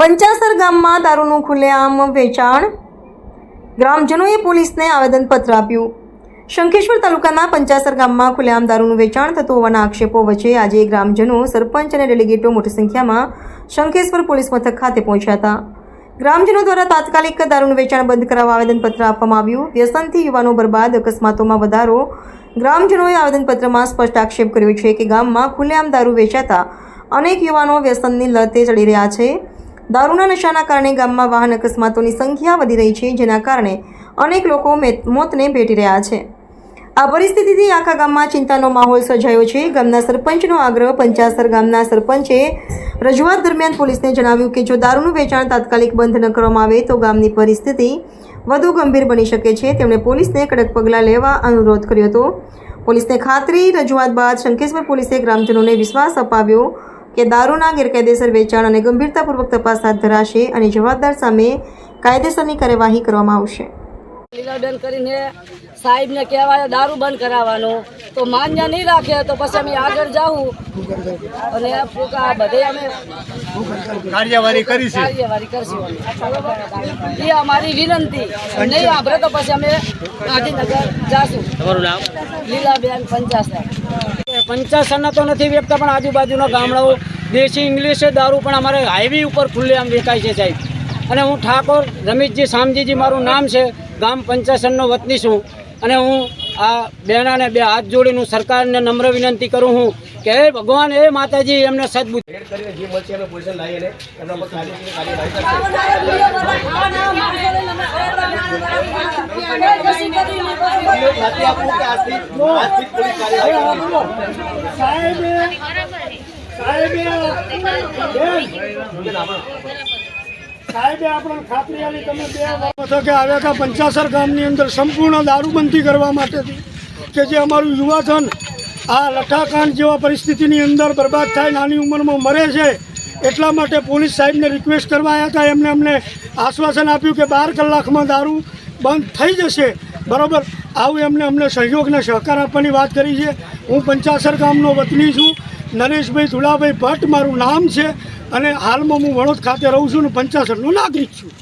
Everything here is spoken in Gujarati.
પંચાસર ગામમાં દારૂનું ખુલ્લેઆમ વેચાણ. ગ્રામજનોએ પોલીસને આવેદનપત્ર આપ્યું. શંખેશ્વર તાલુકાના પંચાસર ગામમાં ખુલ્લેઆમ દારૂનું વેચાણ થતું હોવાના આક્ષેપો વચ્ચે આજે ગ્રામજનો, સરપંચ અને ડેલિગેટો મોટી સંખ્યામાં શંખેશ્વર પોલીસ મથક ખાતે પહોંચ્યા હતા. ગ્રામજનો દ્વારા તાત્કાલિક દારૂનું વેચાણ બંધ કરાવવા આવેદનપત્ર આપવામાં આવ્યું. વ્યસનથી યુવાનો બરબાદ, અકસ્માતોમાં વધારો. ગ્રામજનોએ આવેદનપત્રમાં સ્પષ્ટ આક્ષેપ કર્યો છે કે ગામમાં ખુલ્લેઆમ દારૂ વેચાતા અનેક યુવાનો વ્યસનની લતે ચડી રહ્યા છે. દારૂના નશાના કારણે ગામમાં વાહન અકસ્માતોની સંખ્યા વધી રહી છે, જેના કારણે અનેક લોકો મેત- મોતને ભેટી રહ્યા છે. આ પરિસ્થિતિથી આખા ગામમાં ચિંતાનો માહોલ સર્જાયો છે. ગામના સરપંચનો આગ્રહ પંચાસર ગામના સરપંચે રજૂઆત દરમિયાન પોલીસને જણાવ્યું કે જો દારૂનું વેચાણ તાત્કાલિક બંધ ન કરવામાં આવે તો ગામની પરિસ્થિતિ વધુ ગંભીર બની શકે છે. તેમણે પોલીસને કડક પગલાં લેવા અનુરોધ કર્યો હતો. પોલીસને ખાતરી રજૂઆત બાદ શંકેશ્વર પોલીસે ગ્રામજનોને વિશ્વાસ અપાવ્યો કે દારૂના ગેરકાયદેસર વેચાણ અને ગંભીરતાપૂર્વક તપાસ હાથ ધરાશે અને જવાબદાર સામે કાયદેસરની કાર્યવાહી કરવામાં આવશે. લીલાબેન કરીને સાહેબને કહેવાય દારૂ બંધ કરાવવાનો. તો માન્ય નહીં રાખે તો પછી અમે આગળ જાવું અને આ બધે અમે કાર્યવાહી કરીશું કાર્યવાહી કરશું એ અમારી વિનંતી. નહીં આપણે તો પછી અમે ગાંધીનગર જાશું. તમારું નામ? લીલાબેન પંચાસર પંચાસરના તો નથી વ્યક્ત પણ આજુબાજુના ગામડાઓ દેશી ઇંગ્લિશ દારૂ પણ અમારે હાઈવે ઉપર ખુલ્લે આમ વેચાય છે સાહેબ. અને હું ઠાકોર રમેશજી શામજીજી મારું નામ છે ગામ પંચાસનનો વતની છું. અને હું આ બહેનાને બે હાથ જોડીને હું સરકારને નમ્ર વિનંતી કરું હું કે હે ભગવાન હે માતાજી એમને સદબુદ્ધિ સાહેબે પંચાસર ગામની અંદર સંપૂર્ણ દારૂબંધી કરવા માટેથી કે જે અમારું યુવાધન આ લઠ્ઠાકાંડ જેવા પરિસ્થિતિની અંદર બરબાદ થાય, નાની ઉંમરમાં મરે છે, એટલા માટે પોલીસ સાહેબને રિક્વેસ્ટ કરવા આવ્યા હતા. એમને અમને આશ્વાસન આપ્યું કે બાર કલાકમાં દારૂ બંધ થઈ જશે. બરાબર? આવું એમને અમને સહયોગને સહકાર આપવાની વાત કરી છે. હું પંચાસર ગામનો વતની છું. નરેશભાઈ ધુલાભાઈ ભટ્ટ મારું નામ છે અને હાલમાં હું વડોદ ખાતે રહું છું અને પંચાસરનો નાગરિક છું.